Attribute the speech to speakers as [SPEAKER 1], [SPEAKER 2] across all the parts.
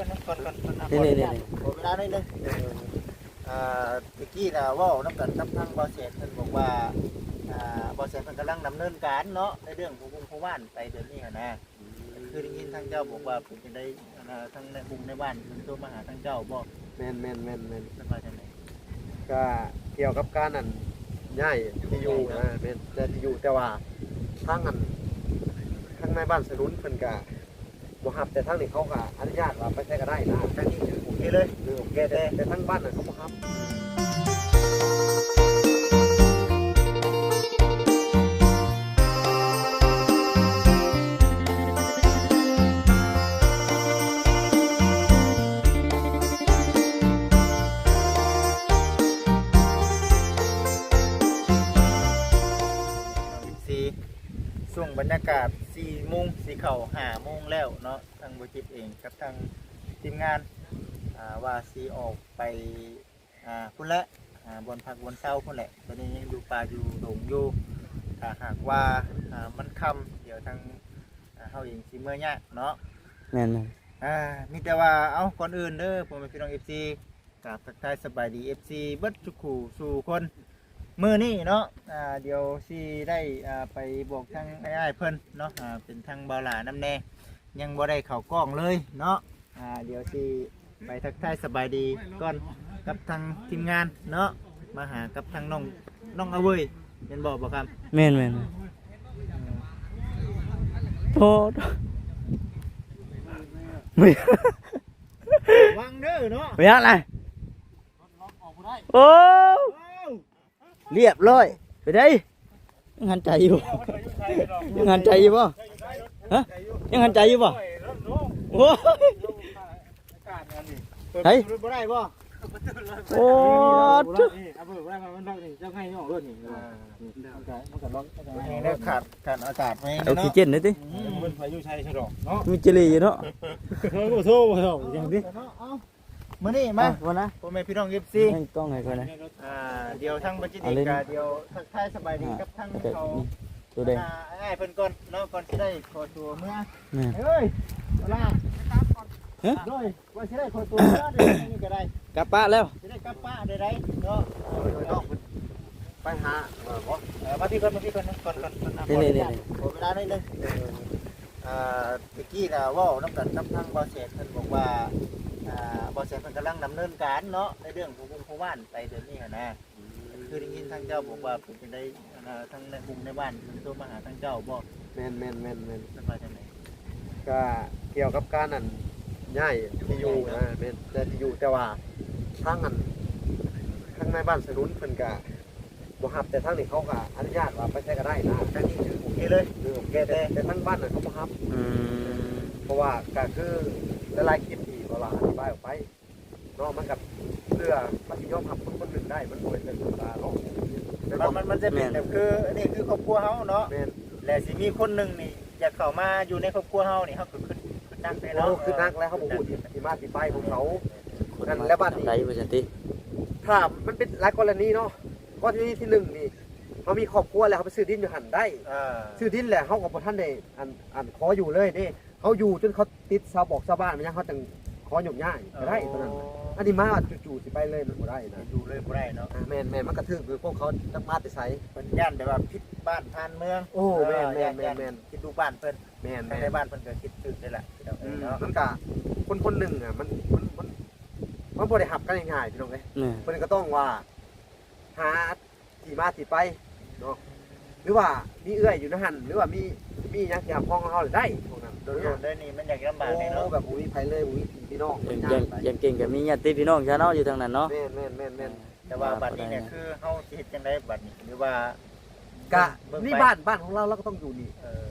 [SPEAKER 1] ก่อนนะก่อนก่อนก่อน
[SPEAKER 2] นี่นี่นี่
[SPEAKER 1] ขอเวลาหน่อยหนึงอ่าเมื่อกี้น่ะเว่าน้ำกันกับทางบอสเซนเพิ่นบอกว่าอ่าบอสเซนเพิ่นกำลังดำเนินการเนาะในเรื่องของวงผู้บ้านไปเดือนนี้หั้นนะคือได้ยินทางเจ้าบอกว่าเพิ่นจะได้อ่าทางในกรุงในบ้านเพิ่นโทรมาหาทางเจ้าบอก
[SPEAKER 3] แม่นแม่นแม่นแม่น
[SPEAKER 1] เพิ่นมาจังได๋
[SPEAKER 3] ก็เกี่ยวกับการนั่นย้ายที่อยู่นะแม่นแต่ที่อยู่แต่ว่าทางอันทางในบ้านสนุนเพิ่นก็ บ่ฮับแต่ทางนี้เขาก็อนุญาตว่าไปใช้ก็ได้นะ
[SPEAKER 1] ทางนี้คือโอเคเลย
[SPEAKER 3] คือโอเคแต่แต่ทางบ้านน่ะเขาบ่ฮับ
[SPEAKER 1] เข่า5โมงแล้วเนาะทางบริจิตเองกับทางทีมงานอ่าว่าสีออกไปอ่าพุ่นละอ่าบนพักบนเศร้าพุ่นแหละตอนนี้ยังอยู่ป่าอยู่ดงอยู่ถ้าหากว่าอ่ามันค่ำเดี๋ยวทางอ่าเฮาเองสิเมื่อยากเนาะ
[SPEAKER 2] แม่น
[SPEAKER 1] อ่ามีแต่ว่าเอาก่อนอื่นเด้อผมเป็นพี่น้อง FC กราบทักทายสบายดี FC เบิดทุกคู่สู่คน มือนี้เนาะอ่าเดี๋ยวสิได้อ่าไปบอกทางไอ้ายๆเพิ่นเนาะอ่าเป็นทางเบาหลาน้ำแน่ยังบ่ได้เข้ากล้องเลยเนาะอ่าเดี๋ยวสิไปทักทายสบายดีก่อนกับทางทีมงานเนาะมาหากับทางน้องน้องเอาเว้ยเป็นบอกบ่ครับ
[SPEAKER 2] แม่นแม่นโทษไม่
[SPEAKER 1] วังเด้อเนาะ
[SPEAKER 2] ไม่อะไรโอ้ เรียบร้อยไปได้ยังหันใจอยู่ยังหันใจอยู่ป่ะฮะยังหันใจอยู่ป่ะโอ้ยเฮ้ย
[SPEAKER 1] บ่ได้บ่
[SPEAKER 2] โอ้ทุ
[SPEAKER 4] เอาเปิดไว้มันล็อกนี่เจ้าให้ออกด้วยนี่มันก็มันก็ล็อก
[SPEAKER 1] ให้ได้ขาดขาดอากาศไหม
[SPEAKER 2] ออกซิ
[SPEAKER 1] เนาะ
[SPEAKER 2] เจนหน่อยดิ
[SPEAKER 4] มันพายุชัยฉลองเนาะ
[SPEAKER 2] มีเจลีอยู่เนาะ
[SPEAKER 4] เฮ้ยโอ้โหอย่างนี้
[SPEAKER 1] มื้อนี้
[SPEAKER 2] มา
[SPEAKER 1] มา
[SPEAKER 2] วันนะ
[SPEAKER 1] พ่อแม่พี่น้อง FC
[SPEAKER 2] ให้กล้องให้ก่อนนะ
[SPEAKER 1] อ่าเดี๋ยวทั้งบัญชี
[SPEAKER 2] เอาเล่น
[SPEAKER 1] กาเดี๋ยวทักทายสบายดีกับทั้ง
[SPEAKER 2] แล้วก็
[SPEAKER 1] เขา
[SPEAKER 2] นี่ตัวแดง
[SPEAKER 1] อ่าง่ายเพิ่นก่อนเนาะก่อนที่ได้ขอตัวเมื่อ
[SPEAKER 2] แม่น
[SPEAKER 1] เฮ้ยเอาล่ะ
[SPEAKER 2] ฮะ
[SPEAKER 1] ด้วยว่าสิได้ขอตัวเมื่อเดี๋ยวนี้ก็ได้
[SPEAKER 2] กลับป้านแล้ว
[SPEAKER 1] สิได้กลับป้าได้ได้เนาะ
[SPEAKER 3] น้องเพิ่นไปหาเอ่อบ่
[SPEAKER 1] เออมาพี่ก่อนมาพี่ก่อนนะก่อนก่อนก่อนอะ
[SPEAKER 2] นี่นี่นี่
[SPEAKER 1] ขอเวลาหน่อยหนึงอ่าเมื่อกี้น่ะเว้าน้ำกันกับทางบอสเซนเพิ่นบอกว่า อ่าบอสเซนเพิ่นกำลังดำเนินการเนาะในเรื่องของวงผู้บ้านไปเดือนนี้หั้นนะคือได้ยินทางเจ้าบอกว่าผมจะได้อ่าทางในกรุงในบ้านผมโทรมาหาทางเจ้าบอก
[SPEAKER 3] แม่นแม่นแม่นแม่น
[SPEAKER 1] มันมาจากไหน
[SPEAKER 3] ก็เกี่ยวกับการนั่นย้ายที่อยู่นะแม่นแต่ที่อยู่แต่ว่าทางอันทางในบ้านสนุนเพิ่นก็บ่ฮับแต่ทางนี้เขาก็อนุญาตว่าไปใช้ก็ได้นะ
[SPEAKER 1] ทางนี้คือโอเคเลย
[SPEAKER 3] คือโอเคแต่แต่ทางบ้านน่ะเขาบ่ฮับ
[SPEAKER 2] อืม
[SPEAKER 3] เพราะว่าก็คือละลายคลิป ที่เวลาอธิบายออกไปเนาะมันกับเพื่อมันสิยอมรับคนคนหนึ่งได้มันบ่เป็นธรรมดาเนาะแต่
[SPEAKER 1] มัน
[SPEAKER 3] ว่า
[SPEAKER 1] มันมันจะเป็นแบบคืออันนี้คือครอบครัวเฮาเนาะ
[SPEAKER 3] แม่น
[SPEAKER 1] และสิมีคนหนึ่งนี่อยากเข้ามาอยู่ในครอบครัวเฮานี่เฮาก็ขึ้นขึ้นนักได้
[SPEAKER 3] โอ้
[SPEAKER 1] เนาะ
[SPEAKER 3] คือนักแล้วเขาบอกว่าที่มาที่ไปของเขา นั่นแล้วบ้านนี้
[SPEAKER 2] ทำไรบ่จันติ
[SPEAKER 3] ถ้ามันเป็นหลายกรณีเนาะกรณีที่หนึ่งนี่เขามีครอบครัวแล้วเขาไปซื้อดินอยู่หันได้
[SPEAKER 1] อ่า
[SPEAKER 3] ซื้อดินแหละเขากับท่านได้อันอันขออยู่เลยเด้เขาอยู่จนเขาติดชาวบอกชาวบ้านมันยังเขาจัง ขอหยุ่มย่ายก็ได้เท่านั้นอันนี้มาว่าจู่ๆสิไปเลยมันบ่ได้นะ
[SPEAKER 1] อยู่เลยบ่ได้เนาะ
[SPEAKER 3] อ่าแม่นแม่นมันกระทึกคือพวกเขาจักมาแต่ไส
[SPEAKER 1] เพิ่นย่านแบบว่าพิษบ้านทานเมือง
[SPEAKER 3] โอ้แม่นแม่น
[SPEAKER 1] เอ
[SPEAKER 3] แม่
[SPEAKER 1] อน
[SPEAKER 3] แม่น
[SPEAKER 1] คิดดูบ้านเพิ่น
[SPEAKER 3] แม่น
[SPEAKER 1] ทาง
[SPEAKER 3] แม่
[SPEAKER 1] ใน
[SPEAKER 3] น
[SPEAKER 1] บ้านเพิ่นก็คิดถึงได้ล่ะพี่น้อง
[SPEAKER 3] อืม
[SPEAKER 1] เนาะ
[SPEAKER 3] มันกะคนคนหนึ่งอะมันมันมันมันบ่ได้หับกันง่ายๆพี่น้องเอ้ย
[SPEAKER 2] แม่
[SPEAKER 3] เพิ่นก็ต้องว่าหาที่มาที่ไปเนาะ หรือว่ามีเอื้อยอยู่ในหันหรือว่ามีมีหยังที่หับพ้องของเฮาได้พวกนั้น
[SPEAKER 1] โดนๆเด้อนี่มันอยากลำบาก
[SPEAKER 3] โอ้
[SPEAKER 1] แน่เนาะ
[SPEAKER 3] แบบบ่มีไผเลยบ่มีพี่น้อง
[SPEAKER 2] ยังยังยังเก่งกับมีญาติพี่น้องชาเนาะอยู่ทางนั้นเนาะ
[SPEAKER 3] แม่นแม่นแม่นแม่น
[SPEAKER 1] แต่ว่าบัดนี้เนี่ยคือเฮาสิเฮ็ดจังไดบัดนี้หรือว่ากะเบิ่ง
[SPEAKER 3] นี่
[SPEAKER 1] ไป
[SPEAKER 3] บ้านบ้านของเราเราก็ต้องอยู่นี่
[SPEAKER 1] เออ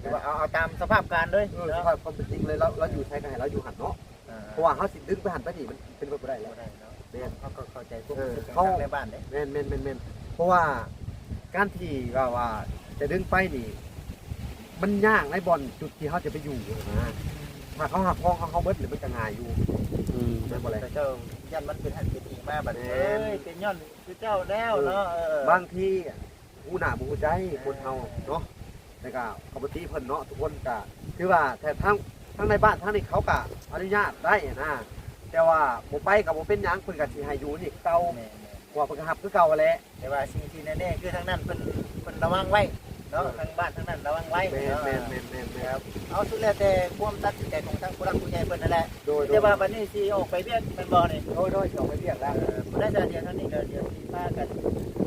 [SPEAKER 1] หรือว่าเอาเอาตามสภาพการเลย
[SPEAKER 3] เออ
[SPEAKER 1] เนาะ
[SPEAKER 3] สภาพความเป็นจริงเลยเราเราอยู่ไทยก็ให้เราอยู่หันเนาะ
[SPEAKER 1] อ่
[SPEAKER 3] เพราะว่าเฮาสิดึงไปหันไปนี่มันเป็นไปบ่ได้แล้ว
[SPEAKER 1] บ่ได้เนาะ
[SPEAKER 3] แม่น
[SPEAKER 1] เขาก็เข้าใจพวก
[SPEAKER 3] เออ
[SPEAKER 1] เขา
[SPEAKER 3] เขา
[SPEAKER 1] ในบ้านเด้
[SPEAKER 3] แม่นแม่นแม่นแม่นเพราะว่า การที่ว่าว่าจะดึงไปนี่ มันยากในบอลจุดที่เขาจะไปอยู่นะถ้าเขาหักพ้องเขาเขาเบิดหรือมันจะง่ายอยู่
[SPEAKER 2] อืม
[SPEAKER 3] แม่นบ่เลย
[SPEAKER 1] แต่เจ้ายันมันเป็นหันเป็นอีมาบัดนี้
[SPEAKER 3] แม่
[SPEAKER 1] เอ้
[SPEAKER 3] น
[SPEAKER 1] ยเป็นย้อนคือเจ้าแล้วเนาะเออบา
[SPEAKER 3] งทีผู้หน้าผู้ใจคนเฮาเนาะแต่ก็ปกติเพิ่นเนาะทุกคนก็คือว่าแต่ทั้งทั้งในบ้านทั้งในเขาก็อนุญาตได้นะแต่ว่าบ่ไปกับบ่เป็นหยังเพิ่นก็สิให้อยู่นี่เก่า
[SPEAKER 1] แม่น
[SPEAKER 3] ว่าเพิ่นก็รับคือเก่าแหละ
[SPEAKER 1] ๆแต่ว่าสิ่งที่แน่ๆคือทางนั้นเพิ่นเพิ่นระวังไว้เนาะทางบ้านทางนั้นระวังไว้
[SPEAKER 3] แม่น
[SPEAKER 1] เนาะ
[SPEAKER 3] แม่นแม่นแม่นแม่น
[SPEAKER 1] ครับเอาสุดแล้วแต่ความตัดสินใจของทางผู้รักผู้ใหญ่เพิ่นนั่นแหละ
[SPEAKER 3] โดยโด
[SPEAKER 1] แต่
[SPEAKER 3] ย
[SPEAKER 1] ว่าวันนี้สิออกไปเวียกแม่นบ่นี่
[SPEAKER 3] โดยโดยสิออกไปเรียกแล้ว
[SPEAKER 1] เออบ่ได้จะเดียวเท่านี้เดี๋ยวเดี๋ยวสิพากัน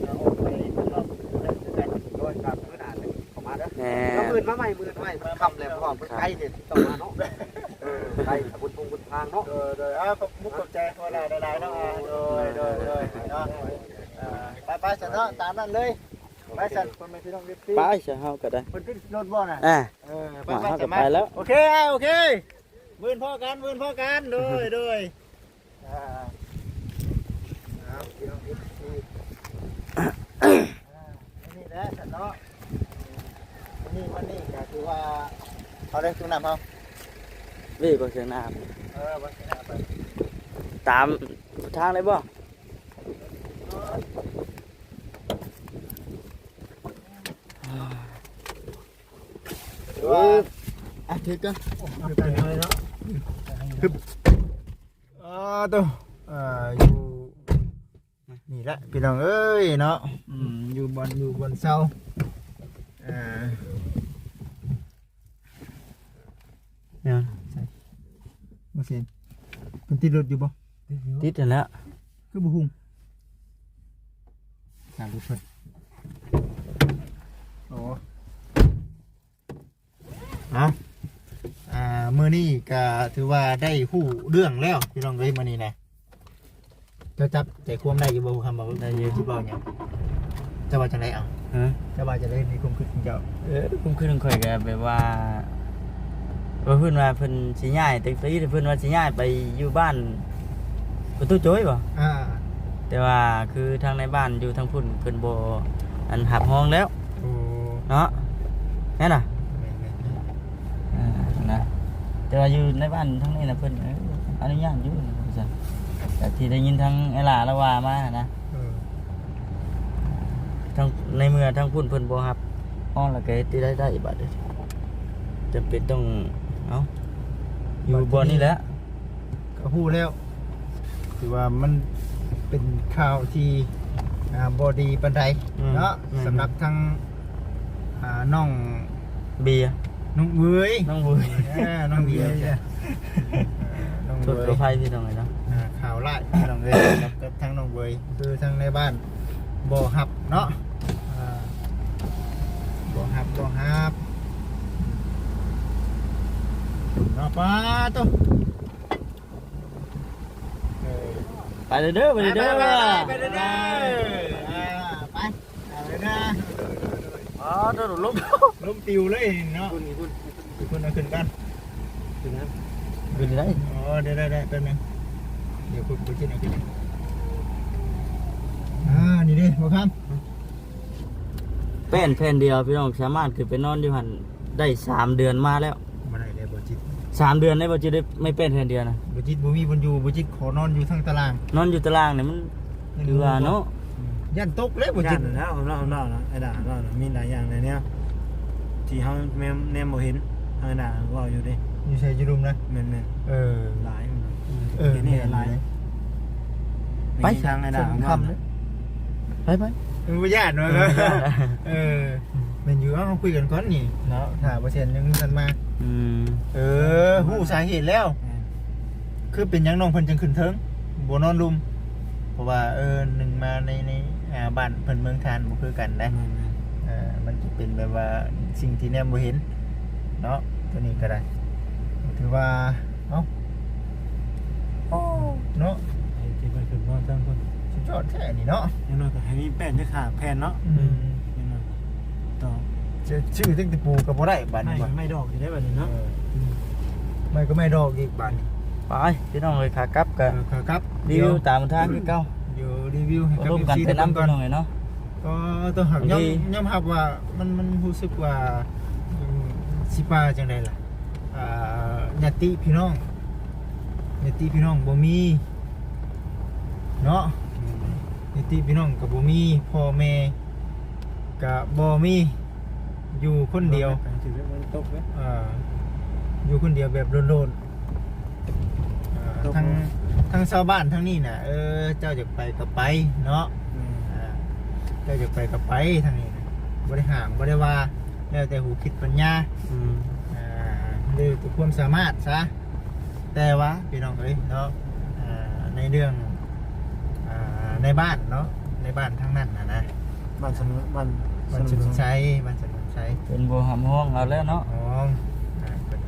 [SPEAKER 1] เอาออกไปข้างนอกแล้วคือกัน
[SPEAKER 3] โดยครับมื้อหน้าจะเข้ามาเด้อ
[SPEAKER 2] แหน่
[SPEAKER 3] แล้วมื้อมาใหม่มื้อใหม่คำแล้วเพราะว่าเพิ่นไกลเนี่ยต้องมาเนาะ ไกลบุญทงบุญทางเนาะ
[SPEAKER 1] โดยโดยอ้าวขอบมุกขอบใจพวกเราหลายๆเนาะอ่าโดยโดยโดยเนาะไปไปสันเนาะตามนั้นเลยไปสันคนไม่พี่น้องรีบตี
[SPEAKER 2] ไปเสียเฮาก็ได้
[SPEAKER 1] คนขึ้นรถบ่น่ะ
[SPEAKER 2] อ่า
[SPEAKER 1] ออไปไป
[SPEAKER 2] หา
[SPEAKER 1] จะ
[SPEAKER 2] กับ
[SPEAKER 1] มา
[SPEAKER 2] ไปแล้ว
[SPEAKER 1] โอเคโอเคมืนพ่อกันมืนพ่อกันโดยโดยอ่าพี่น้องเรียบนี่แหละสันเนาะนี่มันนี่ก็คือว่าเอาเลยจุ่มน้ำเอา
[SPEAKER 2] นี่บ่เสียงน้
[SPEAKER 1] เออวันที่หน้าไปำ
[SPEAKER 2] ตามทางเลยบ่
[SPEAKER 1] เออ
[SPEAKER 2] อะถือกัน
[SPEAKER 1] คือไปเลยเนาะคืออ่าตัวอ่าอยู่นี่แหละพี่น้องเอ้ยเนาะอืมอยู่บนอยู่บนเสาอ่า
[SPEAKER 2] เนี่ย
[SPEAKER 1] บ่ เสียนเพิ่นติดรถอยู่บ่
[SPEAKER 2] ติดนั่นแหล้ว
[SPEAKER 1] คือบ่หุ่งสามรถเพิ่นโอ้เอาอ่ามื้อนี้ก็ถือว่าได้ฮู้เรื่องแล้วพี่น้องเอ้ยมื้อนี้นะเจ้าจับใจความได้อยู่บ่คำบอกได้อยู่ที่บ่หยังเจะว่าจังไดเอา
[SPEAKER 2] ฮะ
[SPEAKER 1] เจะว่าจะได้มีความคิดของเจ้า
[SPEAKER 2] เออผมคือข่อยก็แบบว่า ว่าเพิ่นว่าเพิ่นสิย้ายแต่ตีเพิ่นว่าสิย้ายไปอยู่บ้านประตูโจ้ยบ่
[SPEAKER 1] อ่า
[SPEAKER 2] แต่ว่าคือทางในบ้านอยู่ทางพุ่นเพิ่นบ่อันหับห้องแล้ว
[SPEAKER 1] โอ้
[SPEAKER 2] เนาะแม่นน่ะ
[SPEAKER 1] แม่นๆ
[SPEAKER 2] อ่านะแต่ว่าอยู่ในบ้านทั้งนี้นะเพิ่นเอ้ยอนุญาตอยู่ว่าซั่นแต่ที่ได้ยินทางไอ้หลาละว่ามานะ
[SPEAKER 1] ๆเออ
[SPEAKER 2] ทั้งในเมื่อทั้งพุ่นเพิ่นบ่รับห้องและก็เฮ็ดที่ได้ได้บัดนี้จำเป็นต้อง เอ้าอยู่บ่นี่แหละ
[SPEAKER 1] ก็ฮู้แล้วถือว่ามันเป็นข่าวที่อ่าบ่ดีปานใดเนาะสำหรับทางอ่าน้อง
[SPEAKER 2] เบียร์
[SPEAKER 1] น้องเว้ย
[SPEAKER 2] น้องบุย
[SPEAKER 1] อ่าน้องเบียร์จ้ะน้อง
[SPEAKER 2] ทุ
[SPEAKER 1] เว้
[SPEAKER 2] ก
[SPEAKER 1] ย
[SPEAKER 2] ประภัยพี่น้องเลยเนาะ
[SPEAKER 1] อ่าข่าวไล่น้องเว้ยกับกับทางน้องเว้ยคือทางในบ้านบ่ฮับเนาะอ่าบ่ฮับบ่ฮับเนาะป้าตัวเออ
[SPEAKER 2] ไปเลยเด้อไปเลยเด้อ
[SPEAKER 1] ไปไปไปเด้ออ่าไปเอาเลยนะ
[SPEAKER 2] อ๋อโดนลม
[SPEAKER 1] ล้มติวเลยเนาะคุณคุณคุณเอาขึ้นกัน
[SPEAKER 2] ขึ้นได้
[SPEAKER 1] อ๋อได้ได้ได้แป๊บนึงเดี๋ยวคุณคุณชิ้นเอาขึ้นอ่านี่ดิบ่ครับ
[SPEAKER 2] แป้นแผ่นเดียวพี่น้องสามารถขึ้นไปนอนอยู่หันได้สามเดือนมาแล้ว สามเดือนได้บ่จะได้ไม่เป็นแผ่นเดียวนะ
[SPEAKER 1] บ่จิตบ่มีบ่อยู่บ่จิตขอนอนอยู่ทางตาราง
[SPEAKER 2] นอนอยู่ตารางเนี่ยมันคือว่าเนาะ
[SPEAKER 1] ยันตกเลยบ่
[SPEAKER 4] บ่
[SPEAKER 1] จิ
[SPEAKER 4] จิ
[SPEAKER 1] ต
[SPEAKER 4] ตแล้วของเราของเรานะไอ้ด่าเรานะมีหลายอย่างในเนี้ยที่เฮาแม่แนมบ่เห็นทางไอ้ด่าก็เอาอยู่ดิ
[SPEAKER 1] อยู่ใส่จุรุมนะ
[SPEAKER 4] แม่น
[SPEAKER 1] เออ
[SPEAKER 4] ๆหลายมัน
[SPEAKER 1] เออ
[SPEAKER 4] นี่หลาย
[SPEAKER 2] ไป
[SPEAKER 4] มีทางไอ้ด่าของ
[SPEAKER 1] คำ
[SPEAKER 4] เรา
[SPEAKER 1] เลย
[SPEAKER 2] ไปไป
[SPEAKER 1] มันบ่ญาติเนาะเออ แม่นอยู่เอาคุยกันก่อนนี่เนาะถ้าบ่เซ็นยังทันมา
[SPEAKER 2] อืม
[SPEAKER 1] เออฮู้สาเหตุแล้ว คือเป็นหยังน้องเพิ่นจังขึ้นเทิงบ่นอนรุม เพราะว่าเออหนึ่งมาในในอ่าบ้านเพิ่นเมืองทานบ่คือกันนะเออมันจะเป็นแบบว่าสิ่งที่แนมบ่เห็น เนาะตัวนี้ก็ได้ ถือว่า เอ้าโอ้เนาะ
[SPEAKER 4] ไอ้ที่มันขึ้นนอนตั้งคน
[SPEAKER 1] สุดยอดแท้นี่เนาะ
[SPEAKER 4] ยังน้อยก็ให้มีแป้นจะขาแผ่นเนาะ
[SPEAKER 1] อืม
[SPEAKER 4] ยังน้อย ต่อ
[SPEAKER 1] จะชื่อตั้งแต่ปูก็บ่ได้บาด
[SPEAKER 4] ไม่
[SPEAKER 1] นี้บ่
[SPEAKER 4] ไม่ดอกสิได้แบบนี้
[SPEAKER 1] เอ
[SPEAKER 4] เนาะ
[SPEAKER 1] อไม่ก็ไม่ดอกอีกบาดนี้
[SPEAKER 2] ไปพี่น้องเลยขากลับ
[SPEAKER 1] เอ
[SPEAKER 2] กัน
[SPEAKER 1] อครับ
[SPEAKER 2] รีวิวตามทางคือเก่า
[SPEAKER 1] เดี๋ยวรีวิวให้กับ
[SPEAKER 2] ร่วมกัน
[SPEAKER 1] FC
[SPEAKER 2] เป็นน้ำ
[SPEAKER 1] ก่
[SPEAKER 2] พี่
[SPEAKER 1] อน
[SPEAKER 2] น้องเลยเนาะ
[SPEAKER 1] ก็ต้องหักย่อม
[SPEAKER 2] ดี
[SPEAKER 1] ย่อมหับว่ามันมันรู้สึกว่าอืมสิปาจังไดล่ะอ่าญาติพี่น้องญาติพี่น้องบ่มีเนาะญาติพี่น้องก็บ่มีพ่อแม่ ก็บ่มีอยู่คนเดียว
[SPEAKER 4] ถือว่ามันตกเลย
[SPEAKER 1] อ่าอยู่คนเดียวแบบโลนๆอ่าทั้งทั้งชาวบ้านทั้งนี้น่ะเออเจ้าอยากไปก็ไปเนาะอ่าเจ้าอยากไปก็ไปทางนี้นะบ่ได้ห่างบ่ได้ว่าแล้วแต่หูคิดปัญญา
[SPEAKER 2] อืม
[SPEAKER 1] อ่าหรือแต่ความสามารถซะแต่ว่าพี่น้องเอ้ยเนาะอ่าในเรื่องอ่าในบ้านเนาะในบ้านทั้งนั้นนะนะ
[SPEAKER 4] บ้านสนุนบ้าน
[SPEAKER 1] มันสนุนใช้มันสนุนใช้
[SPEAKER 2] เป็นบ่หำห้องเอาแล้วเนาะ
[SPEAKER 1] น้องอ่าเป็น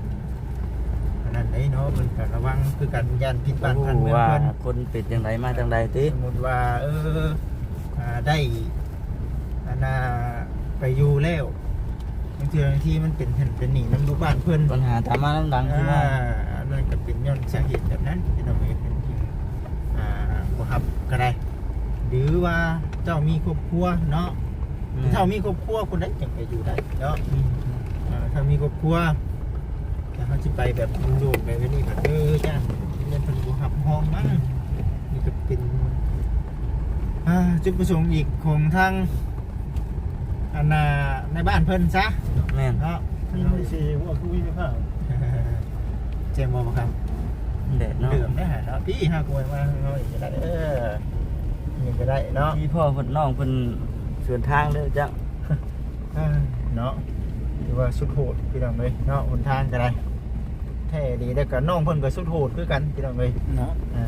[SPEAKER 1] อันนั้นได้เนาะมันก็ระวังคือการยันผิดบ้านพันเมือง
[SPEAKER 2] ว่า
[SPEAKER 1] เพิ่น
[SPEAKER 2] คนเป็นจังไดมาจังไดติ
[SPEAKER 1] สมมติว่า เอออ่าได้อันน่ะไปอยู่แล้วบางทีบางทีมันเป็นเห็นเป็นหนีน้ำลูกบ้านเพื่อน
[SPEAKER 2] ปัญหาตามมาดังๆ
[SPEAKER 1] อ่า
[SPEAKER 2] คือว่า
[SPEAKER 1] อันนั่นก็เป็นย้อนสาเหตุแบบนั้นที่เราไม่เป็นจริงอ่าบ่ฮับก็ได้หรือว่าเจ้ามีครอบครัวเนาะ ถ้ามีครอบครัวคนนั้นจึงไปอยู่ได้เนาะ
[SPEAKER 2] อืม
[SPEAKER 1] อ่าถ้ามีครอบครัวแต่เขาจะไปแบบโดดๆไปแบบนี้แบบเออจ้าเรียนเป็นบ่ฮับห้องมั้งนี่ก็เป็นอ่าจุดประสงค์อีกของทางอันน่ะในบ้านเพิ่นซะ
[SPEAKER 2] แม่น
[SPEAKER 1] เนาะ
[SPEAKER 4] มีไม่สีว่าคือวิ่งข้าว
[SPEAKER 1] เจมส์บอกครับ
[SPEAKER 2] แดดเนาะ
[SPEAKER 1] ดื่มได้หาเนาะพี่ห้ากวยมาเอาอีกก็ได้เออนี่ก็ได้เนาะ
[SPEAKER 2] พี่พ่อเพิ่นน้องเพิ่น สวนทางเด้อจ้ะ
[SPEAKER 1] อ่าเนาะถือว่าสุดโหดพี่น้องเลยเนาะหนทางก็ได้แท้ดีแล้วก็น้องเพิ่นก็สุดโหดคือกันพี่น้องเลย
[SPEAKER 4] เนาะ
[SPEAKER 1] อ่า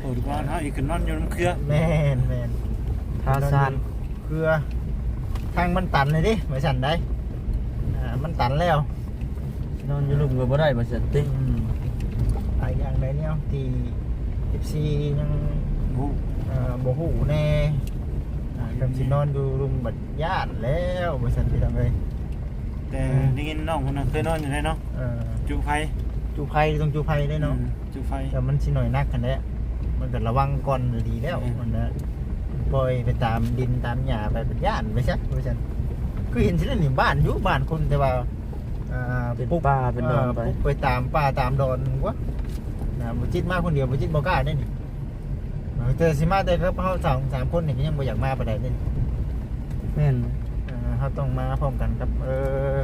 [SPEAKER 4] โอ้ดีกว่าเนาะอีกคือนอนอยู่น้ำเครือ
[SPEAKER 1] แม่นแม่น
[SPEAKER 2] ทาซาน
[SPEAKER 1] เพื่อทางมันตันเลยดิไม่สั่นได้อ่ามันตันแล้ว
[SPEAKER 2] นอนอยู่ลุมก็บ่ได้บ่ซั่นติ
[SPEAKER 1] อืมหลายอย่างเลยเนี่ยที่เอฟซียัง
[SPEAKER 4] โอ้
[SPEAKER 1] เอ่อโมหูแน่ อ่ากับสินอนอยู่รุมบัดญาติแล้วบริษัทพี่น้องเลย
[SPEAKER 4] แต่ได้ยินน้องคนนั้นเคยนอนอยู่ไหนเนาะ
[SPEAKER 1] เออ
[SPEAKER 4] จูไฟ
[SPEAKER 1] จูไพต้องจูไพได้เนาะ
[SPEAKER 4] อืมจูไฟ
[SPEAKER 1] แต่มันสิหน่อยนักกันแหละมันก็ระวังก่อนดีแล้ว
[SPEAKER 4] อืม
[SPEAKER 1] มันนะปล่อยไปตามดินตามหญ้าไปเป็นญาติไปซะบริษัทคือเห็นที่นั่นนี่บ้านอยู่บ้านคนแต่ว่าอ่า
[SPEAKER 2] เป็น
[SPEAKER 1] ปุ๊บ
[SPEAKER 2] ป่าเป็นดอนไป
[SPEAKER 1] ปุ๊บไปตามป่าตามดอนวะนะบุจิตมากคนเดียวบุจิตบ่กล้าได้นี่ เออแต่สิมาแต่ครับเขาสองสามคนนี่ก็ยังบ่อยากมาปานใดนี่
[SPEAKER 2] แม่น
[SPEAKER 1] เอ่อเขาต้องมาพร้อมกันกับ เออ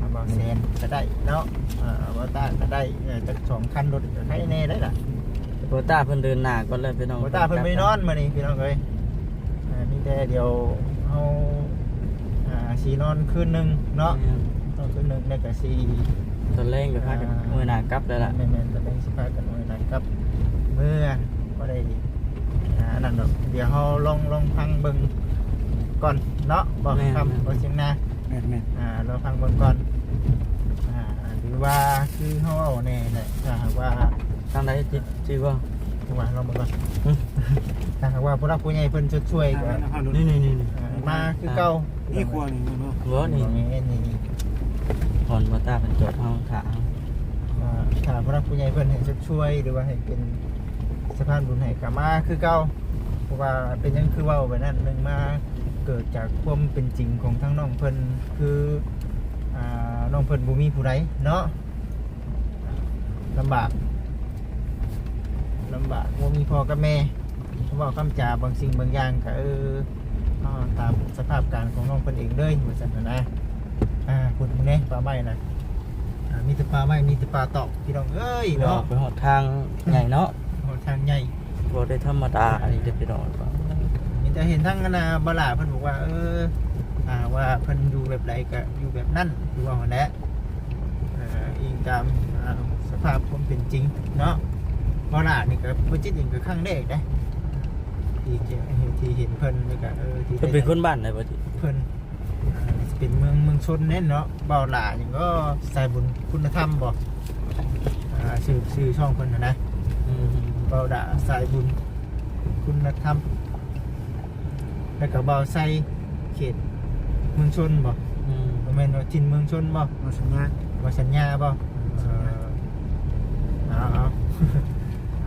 [SPEAKER 1] อาบาเซนก็ได้เนาะอ่าบาต้าก็ได้เออจากสองคันรถก็ให้แน่ได้ล่ะ
[SPEAKER 2] โบตาเพิ่นเดินหน้าก่อนเลยพี่น้อง
[SPEAKER 1] บาต้าเพิ่นไม่นอนมานี่พี่น้องเอ้ยอ่านี่แต่เดี๋ยวเอาอ่าสีนอนคืนหนึงเนาะนอนคืนหนึงได้ก็สี
[SPEAKER 2] ตอนแรกก็พากันมื้อหน้ากลับแล้วล่ะ
[SPEAKER 1] แม่นๆตอนแรกสิพากันไว้นั่นครับเมื่อ บ่ได้อ่านั่นดอกเดี๋ยวเฮาลองลองฟังเบิ่งก่อนเนาะบอกคำบอกเสียงนา
[SPEAKER 4] แม่นแม่น
[SPEAKER 1] อ่าเราฟังเบิ่งก่อนอ่าหรือว่าคือเขาเอาแน่แหละถ้าหากว่า
[SPEAKER 2] ทางใดจิตชื่อว่า
[SPEAKER 1] จังหวะเราเบิ่งก่อน
[SPEAKER 2] อืม
[SPEAKER 1] ถ้าหากว่าผู้รักผู้ใหญ่เพิ่นจะช่วยก็
[SPEAKER 2] นี่นี่นี่นี่
[SPEAKER 1] อ่ามาคือเก่า
[SPEAKER 4] นี่ครัวนี่เนาะ
[SPEAKER 2] บ่นี่
[SPEAKER 1] นี่นี่นี่นี่
[SPEAKER 2] พรโบตาเพิ่นจอดเฮาถาเฮา
[SPEAKER 1] อ่าถ้าผู้รักผู้ใหญ่เพิ่นให้ช่วยหรือว่าให้เป็น สะพานบุญให้ก็มาคือเก่าเพราะว่าเป็นยังคือว้าไปนั่นหนึ่งมาเกิดจากความเป็นจริงของทั้งน้องเพิ่นคืออ่าน้องเพิ่นบ่มีผู้ใดเนาะลำบากลำบากว่ามีพ่อกับแม่เขาบอกคำจาบางสิ่งบางอย่างก็เออตามสภาพการของน้องคนเองเลยเหมือนกันนะนะอ่าคุณเนี่ยปลาไม้นะมีแต่ปลาไม้มีแต่ปลาตอกพี่น้องเอ้ย
[SPEAKER 2] เนาะ
[SPEAKER 1] เนาะ
[SPEAKER 2] ไปหอดทางใหญ่เนาะ
[SPEAKER 1] ทางใหญ่
[SPEAKER 2] บ่ได้ธรรมดาอันนี้เด้อพี่น้อง
[SPEAKER 1] มีแต่เห็นทั้งนาบลาเพิ่นบอกว่า เอออ่าว่าเพิ่นอยู่แบบใดก็อยู่แบบนั้นคือว่าหันแหละอ่าอิงตามอ่าสภาพความเป็นจริงเนาะบลานี่ก็บ่จิตเองก็ครั้งแรกนะที่เจอที่เห็นเพิ่นนี่ก็เออที่
[SPEAKER 2] เพิ่น
[SPEAKER 1] ได้
[SPEAKER 2] เป็นคนบ้านไหนบ่จิ
[SPEAKER 1] เพิ่นอ่าเป็นเมืองเมืองชนเน่นเนาะเบาหลาอย่างก็สายบุญคุณธรรมบ่อ่าชื่อชื่อช่องเพิ่นนะนะ
[SPEAKER 2] อืม
[SPEAKER 1] เบาด่าสายบุญคุณธรรมแล้วก็เบาใส่เขตเมืองชนบ่
[SPEAKER 2] อืม
[SPEAKER 1] บ่แม่นว่าทินเมืองชนบ่
[SPEAKER 4] มาสัญญา
[SPEAKER 1] บ่สัญญาบ่เออเอาเอาเ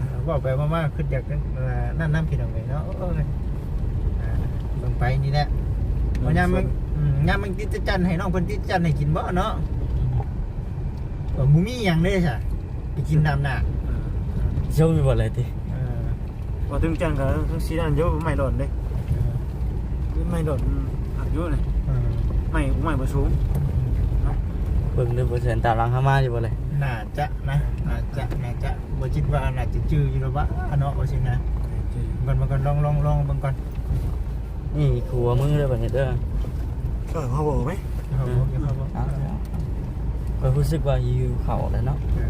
[SPEAKER 1] อาบอกไปมากๆคืออยากนั้นเอ่อนั่นน้ำผิดเอาไว้เนาะเอ้ยอ่าลงไปนี่แหละมันยามมันอืมยามมันติดจันทร์ให้น้องเพิ่นติดจันทร์ให้กินบ่เนาะบ่บ่มีหยังเลยจ้ะไปกินตามหน้า
[SPEAKER 2] เจ้ามีบ่อะไรติ
[SPEAKER 1] เออ
[SPEAKER 4] ว่าถึงจังก็ทั้งสีด้านเยอะไม่หล่นเลยไม่หล่นหักเยอะเลย
[SPEAKER 1] เออ
[SPEAKER 4] ไม่ไม่บ่สูง
[SPEAKER 1] เเบิ่
[SPEAKER 2] งดูเปอร์เซ็นต์ตามหลังเข้ามาอยู่บ่เลย
[SPEAKER 1] น่าจะนะน่าจะน่าจะบ่คิดว่าน่าจะจื้ออยู่หรอกวะอันเนาะว่าสินะมันมันก็ลองลองลองเบิ่งก่อน
[SPEAKER 2] นี่ขัวมือเด้อบัดนี้เด้อ
[SPEAKER 4] เออเขาบอกไหม
[SPEAKER 1] เอาบ่อย่าเข้าบ่
[SPEAKER 2] เอาก็รู้สึกว่าหิวข้าวแล้วเนาะ
[SPEAKER 1] เออ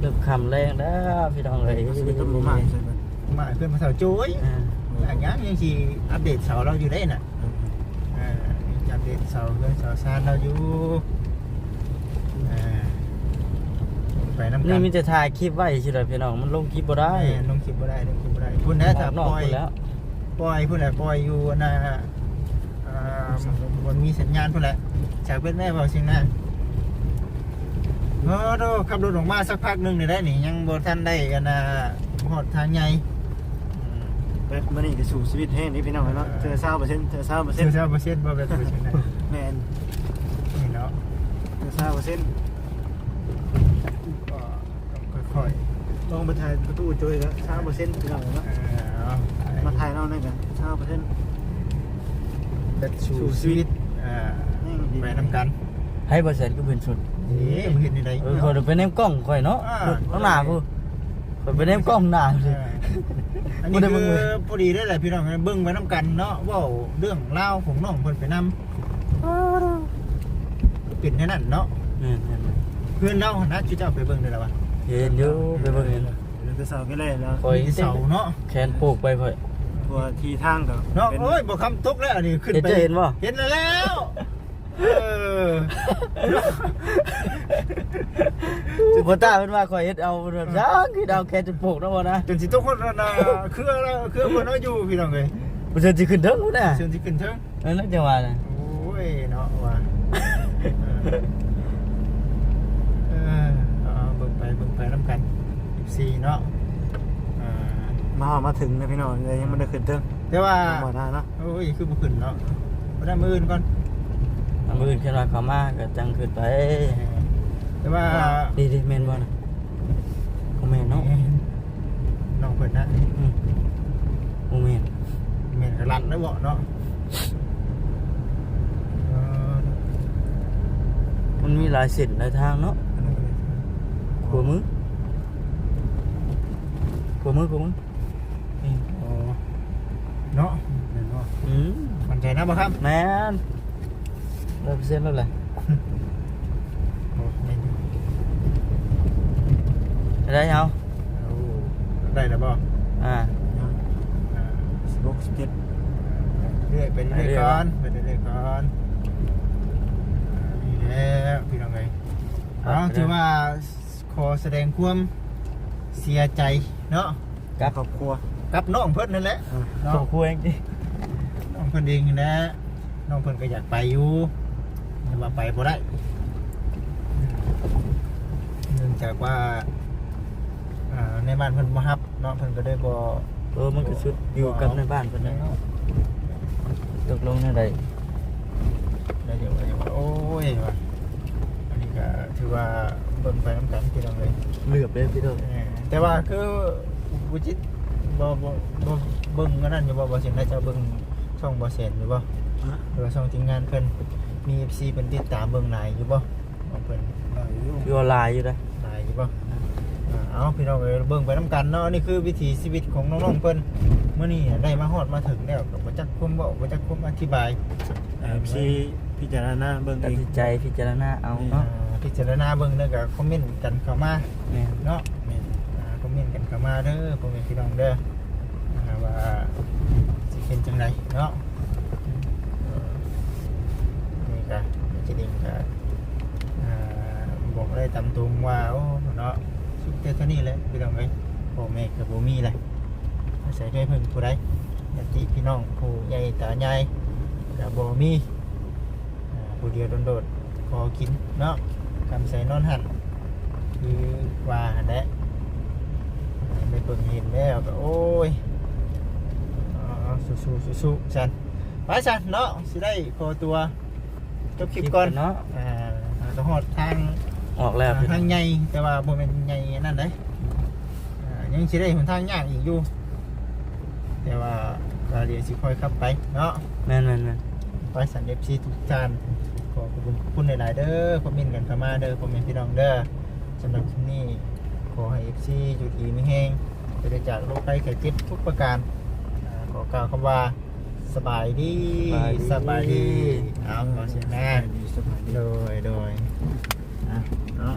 [SPEAKER 2] เริ่มค่ำแรงแล้วพี่น้องเอ้ย
[SPEAKER 4] ชีวิตต้องรู้มากใช่ไหม
[SPEAKER 1] มาเพื่อนมาเฒ่าจุ้ย
[SPEAKER 2] อ่า
[SPEAKER 1] อย่างยังยังสิอัปเดตเสาเราอยู่ได้น่ะเออยังอัปเดตเสาเรื่องเสาซานเราอยู่เออไปนำกั
[SPEAKER 2] นี่
[SPEAKER 1] น
[SPEAKER 2] มีแต่ถ่ายคลิปไว้สิเลยพี่น้องมันลงคลิปบ่ได้
[SPEAKER 1] ได้ลงคลิปบ่ได้ลงคลิปบ่ได้พุ่นนะถ้า
[SPEAKER 2] ออกนอก
[SPEAKER 1] ปล่อย
[SPEAKER 2] พุ่นแล้ว
[SPEAKER 1] ปล่อยพุ่นแหละปล่อยอยู่นะอ่าบนมีสัญญาณพุ่นแหละจากเพื่อนแม่บอกสิงนะ โอ้โหขับรถออกมาสักพักหนึงนี่ได้นี่ยังบ่ทันได้กันนะหอดทางใหญ่อืม
[SPEAKER 4] แบบมันนี่ก็สู่ชีวิตแห้งนี่พี่น้องเนาะเธอเศร้าเปอร์เซ็นต์เธอเศร้าเปอร์เซ็
[SPEAKER 1] เชื่
[SPEAKER 4] น
[SPEAKER 1] อ
[SPEAKER 4] ต์
[SPEAKER 1] เชื่อเปอร์เซ็นต์บ่แบบเปอร์เซ็นต์นะ
[SPEAKER 4] แมน
[SPEAKER 1] นี่เนาะ
[SPEAKER 4] เธอเศร้าเปอร์เซ็นต์
[SPEAKER 1] ก็ต้องค่อย
[SPEAKER 4] ลองไปถ่ายประตูโจยก็เศร้าเปอร์เซ็นต์พี่น้อง
[SPEAKER 1] ๆ
[SPEAKER 4] เนาะ
[SPEAKER 1] เออเอา
[SPEAKER 4] มาถ่ายเราเนี่ยกันเศร้าเปอร์เซ็นต์
[SPEAKER 1] แบบสู่ชีวิตอ่าไปนำกัน
[SPEAKER 2] ให้เปอร์เซ็นต์ก็เป็นสุด
[SPEAKER 1] นี่บ่เห็นนี่ได้
[SPEAKER 2] เออคนไปเนมกล้องข่อยเนาะ
[SPEAKER 1] อ่า
[SPEAKER 2] ข้างหน้ากูคนไปเนมกล้องหน้า
[SPEAKER 1] เล อันนี้
[SPEAKER 2] บ่ได้เบิ่
[SPEAKER 1] คื
[SPEAKER 2] ง
[SPEAKER 1] อ
[SPEAKER 2] เลย
[SPEAKER 1] พอดีได้แหละพี่น้องเบิ่งไปน้ำกันเนาะเว่าเรื่องเล่าวของน้องเพิ่นไปนำปิดแค่นั้นเนาะ
[SPEAKER 2] นี่ย
[SPEAKER 1] เพื่อนเล่านะจุเจ้าไปเบิ่งได้แล้ววะ
[SPEAKER 2] เห็นอยู่ไปเบิ่งเห็น
[SPEAKER 4] เราจะเศร้ากันเลยแล้ว
[SPEAKER 2] ข่อย
[SPEAKER 1] มีเสาเนาะ
[SPEAKER 2] แขนปลูกไปข่อย
[SPEAKER 4] ตัวทีทางก็
[SPEAKER 1] เนาะ
[SPEAKER 4] ป็
[SPEAKER 1] โอ้ยบ่คำตกแล้วอันนี้ขึ้น
[SPEAKER 2] เห็น
[SPEAKER 1] ไป
[SPEAKER 2] จะเห็นบ่
[SPEAKER 1] เห็นแล้ว
[SPEAKER 2] บ่ตาเพิ่นว่าข่อยเฮ็ดเอาแบบจ้างคือเอาแขนจะปลูกเนาะบ่นะ
[SPEAKER 1] จนสิตกคนน่ะเครื่องแล้วเครื่องเพิ่นเอาอยู่พี่น้องเอ้ย
[SPEAKER 2] บ่เชิญสิขึ้นเถิงพุ่นน่ะ
[SPEAKER 1] เชิญสิขึ้นเทิง
[SPEAKER 2] เออนั่นจังหวะน่ะ
[SPEAKER 1] โอ้ยเนาะว่าเออเอาเบิ่งไปเบิ่งไปนํกัน14เนาะอ่า
[SPEAKER 4] มาหอมาถึงนะพี่น้องเลยยังไม่ได้ขึ้นเติ้ง
[SPEAKER 1] แต่ว่า
[SPEAKER 4] หมดนะเนาะ
[SPEAKER 1] โอ้ยคือบุขึ้นเนาะบ่ได้มืออื่นก่อน
[SPEAKER 2] เอามื้ออื่นขึ้นว่าเขามาก็จังขึ้นไป
[SPEAKER 1] แต่ว่า
[SPEAKER 2] ดีดิแม่นบ่น่ะบ่แม่นเนาะ
[SPEAKER 1] น้องเพิ่นนะ
[SPEAKER 2] อืมบ่แม่น
[SPEAKER 1] แม่นกรันได้บ่เนาะเออ
[SPEAKER 2] มันมีหลายเส้นหลายทางเนาะขัวมือขัวมือขัวมือนี่
[SPEAKER 1] โอ้เนาะเห็นบ่
[SPEAKER 2] อืม
[SPEAKER 1] มันใจนะบ่ครับ
[SPEAKER 2] แม่น ร้อยเปอร์เซ็นต์แล้วแหละ
[SPEAKER 1] โอ้แม่นอยู่
[SPEAKER 2] ได้เอา
[SPEAKER 1] โอ้ได้แล้วบ่
[SPEAKER 2] อ่า
[SPEAKER 1] อ่า
[SPEAKER 4] สิบหกสิบเจ็ด
[SPEAKER 1] เรื่อยไปเรื่อยๆก่อนไปเรื่อยๆก่อนอ่านี่แหละพี่น้องเอ้ยเอาถือว่าขอแสดงความเสียใจเนาะ
[SPEAKER 2] ครับ
[SPEAKER 4] ครอบครัว
[SPEAKER 1] กับน้องเพิ่นนั่นแหละ
[SPEAKER 4] อ่า
[SPEAKER 2] ส
[SPEAKER 1] เนาะ
[SPEAKER 2] มควรจริง
[SPEAKER 1] น้องเพิ่นเองนี่แหละน้องเพิ่นก็อยากไปอยู่ แต่ว่าไปบ่ได้เนื่องจากว่าอ่าในบ้านเพิ่นบ่รับเนาะเพิ่นก็ได้บ่
[SPEAKER 2] เออมันก็ชุดอยู่กับในบ้านเพิ่นนะตกลงในใด
[SPEAKER 1] ได้เดี๋ยวว่าเดี๋ยวว่าโอ้ยว่ะอันนี้ก็ถือว่าเบิ่งไปนำกันพี่น้องเอ้ย
[SPEAKER 2] เหลือบเลยพี่โต
[SPEAKER 1] เออแต่ว่าคือบุจิตบ่บ่บ่เบิ่งอันนั้นอยู่บ่บ่เสียนได้เจ้าเบิ่งช่องบ่เสียนอยู่บ่
[SPEAKER 4] อะ
[SPEAKER 1] หรือว่าช่องทีมงานเพิ่น มี FC เพิ่นติดตามเบิ่งหลายอยู่บ่ของเพิ่น
[SPEAKER 4] ได้อยู่
[SPEAKER 2] อยู่ออนไลน์อยู่นะ
[SPEAKER 1] หลายอยู่บ่อ่าเอาพี่น้องเอ้ยเบิ่งไปนํกันเนาะนี่คือวิถีชีวิตของน้องๆเพิ่นมื้อนี้ได้มาฮอดมาถึงแล้วก็บ่จักคุมเว้าบ่จักคุมอธิบาย
[SPEAKER 4] เอฟซีพิจารณาเบิ่ง
[SPEAKER 2] ตั
[SPEAKER 4] เอ
[SPEAKER 2] ด
[SPEAKER 4] ง
[SPEAKER 2] สินใจพิจารณาเอา
[SPEAKER 1] อ่า
[SPEAKER 2] เนาะ
[SPEAKER 1] พิจารณาเบิ่งแล้วก็คอมเมนต์กันเข้ามา
[SPEAKER 2] แม่น
[SPEAKER 1] เนาะแม่นอ่าคอมเมนต์กันเข้ามาเด้อพ่อแม่พี่น้องเด้ออ่าว่าสิเป็นจังไดเนาะเออ ก็จะดิ่งก็บอกได้ตามตรงว่าโอ้เนาะสุดแต่เท่านี้แหละพี่น้องเอ้ยพ่อแม่ก็บ่มีแหละอาศัยได้เพิ่นผู้ใดญาติพี่น้องผู้ใหญ่ตาใหญ่ก็บ่มีอ่าผู้เดียวโดดๆขอกินเนาะคำใส่นอนหันคือว่าแหละได้เปิ่งเห็นแล้วก็โอ้ยสู้ๆสู้ๆสันไปสันเนาะสิได้ขอตัว จบคลิปก่อน
[SPEAKER 2] เนาะ
[SPEAKER 1] อ่าหอดทาง
[SPEAKER 2] ออกแล้ว
[SPEAKER 1] ทา
[SPEAKER 2] ง
[SPEAKER 1] ใหญ่แต่ว่าบ่แม่นใหญ่นั่นเด้ยังชีได้หนทางยากอีกอยู่ แต่ว่าก็เดี๋ยวสิค่อยขับไปเนาะ
[SPEAKER 2] แม่นแม่นแม่น
[SPEAKER 1] ไปสันเอฟซีทุกจานขอบคุณหลายๆเด้อคอมเมนต์กันเข้ามาเด้อคอมเมนต์พี่น้องเด้อสำหรับที่นี่ขอให้เอฟซีอยู่ดีไม่แห้งไปได้จากโรคไข้ไข้เจ็บทุกประการขอกล่าวคำว่า สบายดีสบายดีเอาขอเสียงแม่โดยโดยอะเนาะ